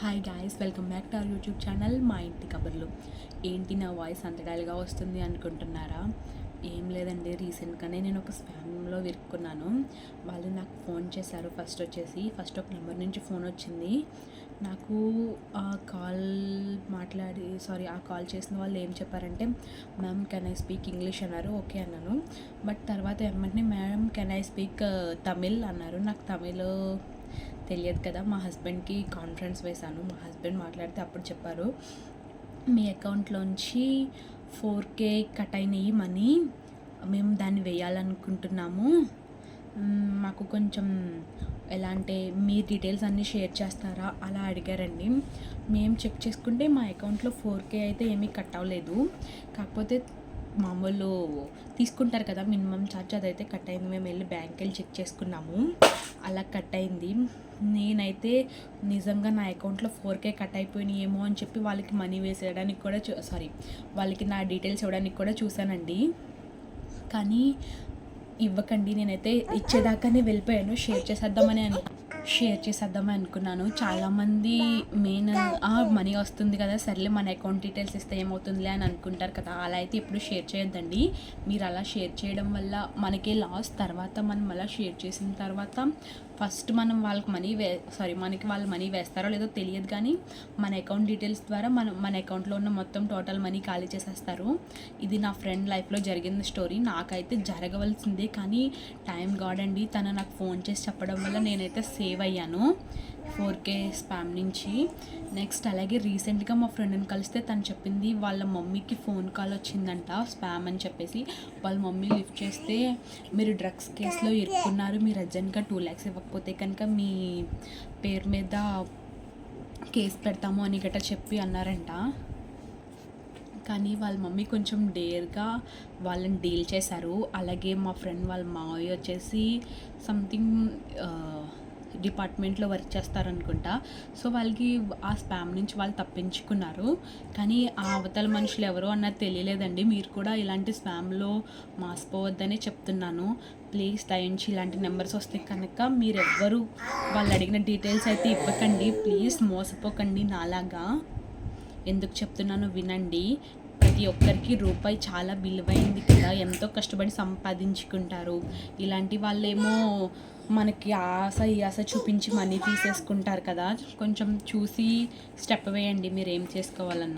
Hi guys welcome back to our YouTube channel మా ఇంటి కబుర్లు. ఏంటి నా వాయిస్ అంత డల్గా వస్తుంది అనుకుంటున్నారా? ఏం లేదండి రీసెంట్గానే నేను ఒక స్పామ్లో విరుక్కున్నాను. వాళ్ళు నాకు ఫోన్ చేశారు ఫస్ట్ వచ్చేసి. ఫస్ట్ ఒక నెంబర్ నుంచి ఫోన్ వచ్చింది. నాకు ఆ కాల్ మాట్లాడి సారీ ఆ కాల్ చేసిన వాళ్ళు ఏం చెప్పారంటే ma'am can I speak English అన్నారు. ఓకే అన్నాను. బట్ తర్వాత ఏమంటే ma'am can I speak Tamil అన్నారు. నాకు తమిళ్ తెలియదు కదా మా హస్బెండ్కి కాన్ఫరెన్స్ వేశాను. మా హస్బెండ్ మాట్లాడితే అప్పుడు చెప్పారు మీ అకౌంట్లోంచి ఫోర్ కే కట్ అయినాయి మనీ మేము దాన్ని వేయాలనుకుంటున్నాము. మాకు కొంచెం ఎలా అంటే మీ డీటెయిల్స్ అన్నీ షేర్ చేస్తారా? అలా అడిగారండి. మేము చెక్ చేసుకుంటే మా అకౌంట్లో ఫోర్ కే అయితే ఏమీ కట్ అవ్వలేదు. కాకపోతే మామూలు తీసుకుంటారు కదా మినిమం ఛార్జ్ అదైతే కట్ అయింది మేము వెళ్ళి బ్యాంక్ వెళ్ళి చెక్ చేసుకున్నాము. అలా కట్ అయింది నేనైతే నిజంగా నా అకౌంట్లో ఫోర్ కే కట్ అయిపోయినాయి ఏమో అని చెప్పి వాళ్ళకి మనీ వేసేయడానికి కూడా చూ సారీ వాళ్ళకి నా డీటెయిల్స్ ఇవ్వడానికి కూడా చూశానండి. కానీ ఇవ్వకండి నేనైతే ఇచ్చేదాకానే వెళ్ళిపోయాను. షేర్ చేసేద్దామని అను షేర్ చేసేద్దామని అనుకున్నాను. చాలామంది మెయిన్ మనీ వస్తుంది కదా సర్లే మన అకౌంట్ డీటెయిల్స్ ఇస్తే ఏమవుతుందిలే అని అనుకుంటారు కదా. అలా అయితే ఇప్పుడు షేర్ చేయొద్దండి. మీరు అలా షేర్ చేయడం వల్ల మనకే లాస్ తర్వాత మనం అలా షేర్ చేసిన తర్వాత ఫస్ట్ మనం వాళ్ళకి మనీ వే సారీ మనకి వాళ్ళు మనీ వేస్తారో లేదో తెలియదు కానీ మన అకౌంట్ డీటెయిల్స్ ద్వారా మనం మన అకౌంట్లో ఉన్న మొత్తం టోటల్ మనీ ఖాళీ చేసేస్తారు. ఇది నా ఫ్రెండ్ లైఫ్లో జరిగిన స్టోరీ నాకైతే జరగవలసిందే కానీ టైం గాడ్ అండి తను నాకు ఫోన్ చేసి చెప్పడం వల్ల నేనైతే సేవ్ అయ్యాను. ఫోర్ కే స్పామ్ నుంచి. నెక్స్ట్ అలాగే రీసెంట్గా మా ఫ్రెండ్ని కలిస్తే తను చెప్పింది వాళ్ళ మమ్మీకి ఫోన్ కాల్ వచ్చిందంట స్పామ్ అని చెప్పేసి. వాళ్ళ మమ్మీ లిఫ్ట్ చేస్తే మీరు డ్రగ్స్ కేసులో ఇరుక్కున్నారు మీరు అర్జెంట్గా టూ ల్యాక్స్ కాకపోతే కనుక మీ పేరు మీద కేసు పెడతాము అని గట్రా చెప్పి అన్నారంట. కానీ వాళ్ళ మమ్మీ కొంచెం డేర్గా వాళ్ళని డీల్ చేశారు. అలాగే మా ఫ్రెండ్ వాళ్ళ మావయ్య వచ్చేసి సంథింగ్ డిపార్ట్మెంట్లో వర్క్ చేస్తారనుకుంటా. సో వాళ్ళకి ఆ స్పామ్ నుంచి వాళ్ళు తప్పించుకున్నారు. కానీ ఆ అవతల మనుషులు ఎవరో అన్నది తెలియలేదండి. మీరు కూడా ఇలాంటి స్పామ్లో మాసిపోవద్దనే చెప్తున్నాను. ప్లీజ్ దయించి ఇలాంటి నెంబర్స్ వస్తే కనుక మీరు ఎవ్వరు వాళ్ళు అడిగిన డీటెయిల్స్ అయితే ఇవ్వకండి. ప్లీజ్ మోసపోకండి నాలాగా. ఎందుకు చెప్తున్నానో వినండి. ప్రతి ఒక్కరికి రూపాయి చాలా విలువైంది కదా. ఎంతో కష్టపడి సంపాదించుకుంటారు. ఇలాంటి వాళ్ళేమో మనకి ఆశ ఈ ఆశ చూపించి మనీ తీసేసుకుంటారు కదా. కొంచెం చూసి స్టెప్ వేయండి మీరు ఏం చేసుకోవాలన్నా.